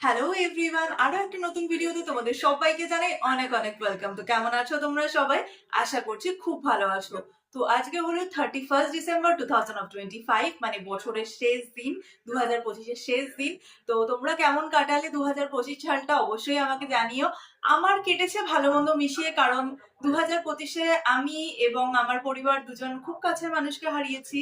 Hello everyone আরও একটা নতুন ভিডিওতে তোমাদের সবাইকে জানাই অনেক অনেক ওয়েলকাম তো কেমন আছো তোমরা সবাই? আশা করছি খুব ভালো আছো। তো আজকে হলো thirty first December two thousand twenty five মানে বছরের শেষ দিন দু হাজার পঁচিশের শেষ দিন। তো তোমরা কেমন কাটালে দু হাজার পঁচিশ সালটা অবশ্যই আমাকে জানিও। আমার কেটেছে ভালো মন্দ মিশিয়ে, কারণ দু হাজার পঁচিশে আমি এবং আমার পরিবার দুজন খুব কাছের মানুষকে হারিয়েছি,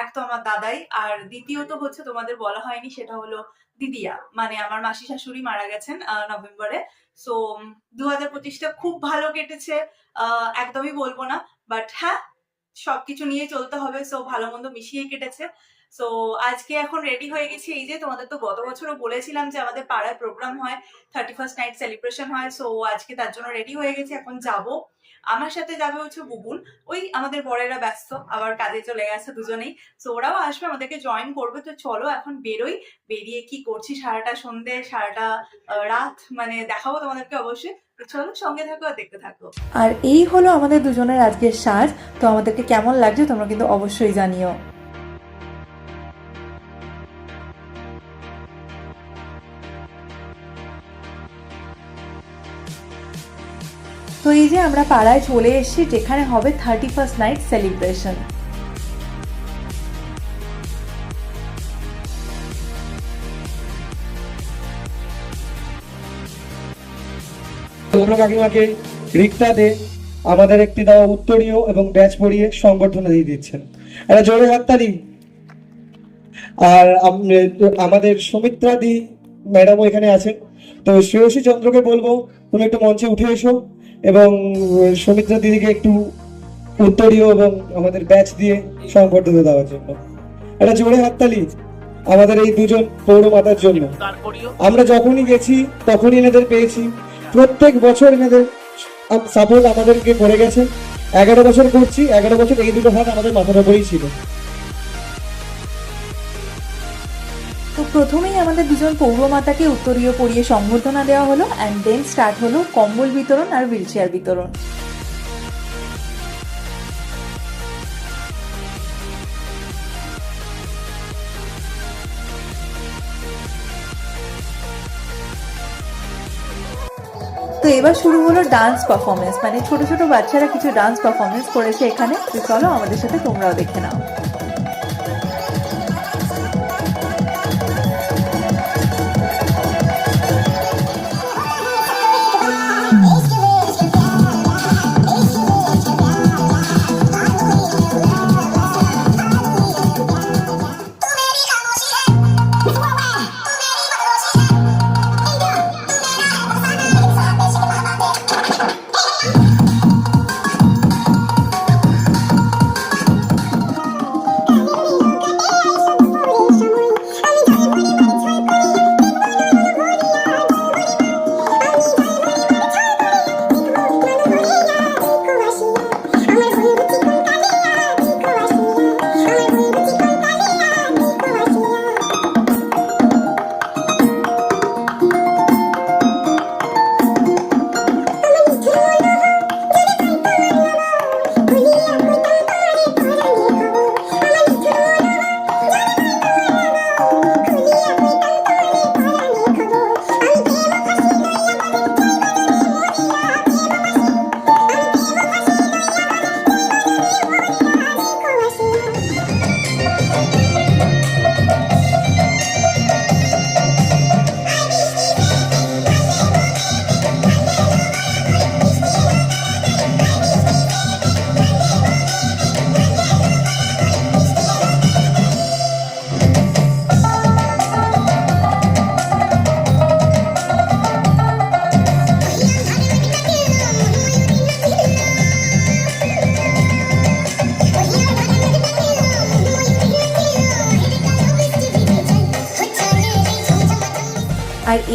এক তো আমার দাদাই, আর দ্বিতীয়ত হচ্ছে তোমাদের বলা হয়নি, সেটা হলো দিদিয়া। মানে আমার মাসি শাশুড়ি মারা গেছেন নভেম্বরে। সো দু হাজার পঁচিশটা খুব ভালো কেটেছে একদমই বলব না বাট হ্যাঁ সবকিছু নিয়ে চলতে হবে সো ভালো মন্দ মিশিয়ে কেটেছে। সো আজকে এখন রেডি হয়ে গেছি, এই যে তোমাদের তো গত বছরও বলেছিলাম যে আমাদের পাড়ায় প্রোগ্রাম হয় থার্টি ফার্স্ট নাইট সেলিব্রেশন হয় সো আজকে তার জন্য রেডি হয়ে গেছি, এখন যাব। আমার সাথে যাবে হচ্ছে বুবুন, ওই আমাদের বড়েরা ব্যস্ত, আবার কাজে চলে গেছে দুজনেই। সো ওরাও আসবে, আমাদেরকে জয়েন করবে, তো চলো এখন বেরোই, বেরিয়ে কি করছি সারাটা সন্ধে, সারাটা রাত মানে দেখাবো তোমাদেরকে অবশ্যই। চলো সঙ্গে থাকো আর দেখতে থাকো। আর এই হলো আমাদের দুজনের আজকের সাজ। তো আমাদেরকে কেমন লাগছে তোমরা কিন্তু অবশ্যই জানিও। তো এই যে আমরা পাড়ায় চলে এসেছি, যেখানে হবে থার্টি ফার্স্ট নাইট সেলিব্রেশন অন্য কাকিমাকে রিক্তা দে আমাদের একটি দেওয়া উত্তরীয় এবং ব্যাচ পরিয়ে সংবর্ধনা দিয়ে দিচ্ছেন। এটা জোরে হাততালি। আর আমাদের সুমিত্রা দি ম্যাডামও এখানে আছেন। তো শ্রেয়সী চন্দ্রকে বলব তুমি একটু মঞ্চে উঠে এসো এবং সুমিত্রা দিদিকে একটু উত্তরীয় এবং আমাদের ব্যাচ দিয়ে সংবর্ধনা দেওয়ার জন্য। এটা জোরে হাততালি আমাদের এই দুজন পৌরমাতার জন্য। আমরা যখনই গেছি তখনই এনাদের পেয়েছি। প্রত্যেক বছর এনাদের সাপোর্ট আমাদেরকে করে গেছে। এগারো বছর করছি, এগারো বছর এই দুটো হাত আমাদের মাথার উপরেই ছিল। তো প্রথমেই আমাদের দুজন পৌরমাতাকে উত্তরীয় পরিয়ে সম্বর্ধনা দেওয়া হলো অ্যান্ড দেন স্টার্ট হলো কম্বল বিতরণ আর হুইল চেয়ার বিতরণ। এবার শুরু হলো ডান্স পারফরমেন্স মানে ছোট ছোট বাচ্চারা কিছু ডান্স পারফরমেন্স করেছে এখানে। তো চলো আমাদের সাথে তোমরাও দেখে নাও।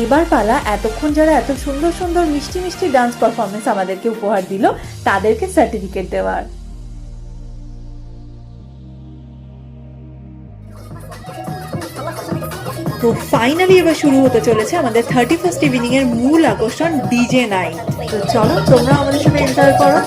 এবার পালা এতক্ষণ যারা এত সুন্দর সুন্দর মিষ্টি মিষ্টি ডান্স পারফরমেন্স আমাদেরকে উপহার দিল, তাদেরকে সার্টিফিকেট দেওয়ার। তো ফাইনালি এবার শুরু হতে চলেছে আমাদের থার্টি ফার্স্ট ইভিনিং এর মূল আকর্ষণ ডিজে নাইট তো চলো তোমরা আমাদের সাথে এনজয় করো।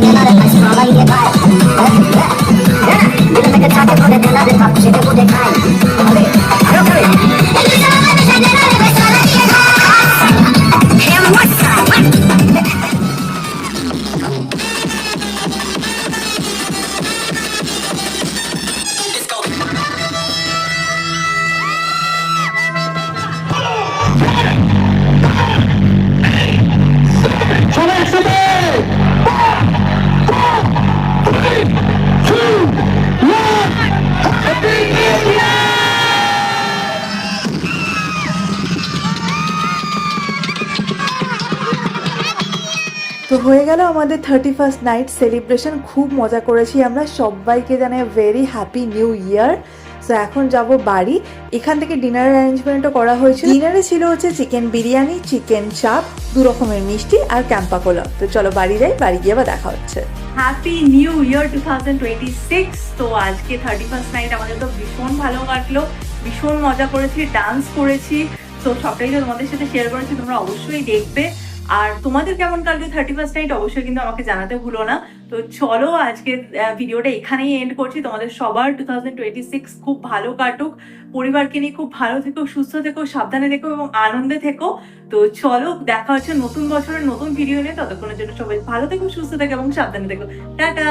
la হয়ে গেল আমাদের থার্টি ফার্স্ট নাইট সেলিব্রেশন খুব মজা করেছি আমরা। সবাইকে জানাই ভেরি হ্যাপি নিউ ইয়ার তো এখন যাব বাড়ি। এখান থেকে ডিনার অ্যারেঞ্জমেন্টও করা হয়েছিল। ডিনারে ছিল হচ্ছে চিকেন বিরিয়ানি চিকেন চাপ দু রকমের মিষ্টি আর ক্যাম্পা কোলা তো চলো বাড়ি যাই, বাড়ি গিয়ে আবার দেখা হচ্ছে। Happy new year two thousand twenty six তো আজকে থার্টি ফার্স্ট নাইট আমাদের তো ভীষণ ভালো কাটলো। ভীষণ মজা করেছি ডান্স করেছি। তো সবটাই তো তোমাদের সাথে শেয়ার করেছি, তোমরা অবশ্যই দেখবে। আর তোমাদের কেমন কালকে থার্টি ফার্স্ট নাইট অবশ্যই কিন্তু আমাকে জানাতে ভুলো না। তো চলো আজকে ভিডিওটা এখানেই এন্ড করছি। তোমাদের সবার টু থাউজেন্ড টোয়েন্টি সিক্স খুব ভালো কাটুক। পরিবারকে নিয়ে খুব ভালো থেকো, সুস্থ থেকো, সাবধানে থেকো এবং আনন্দে থেকো। তো চলো, দেখা হচ্ছে নতুন বছরের নতুন ভিডিও নিয়ে। ততক্ষণের জন্য সবাই ভালো থেকো, সুস্থ থেকো এবং সাবধানে থেকো। টাটা!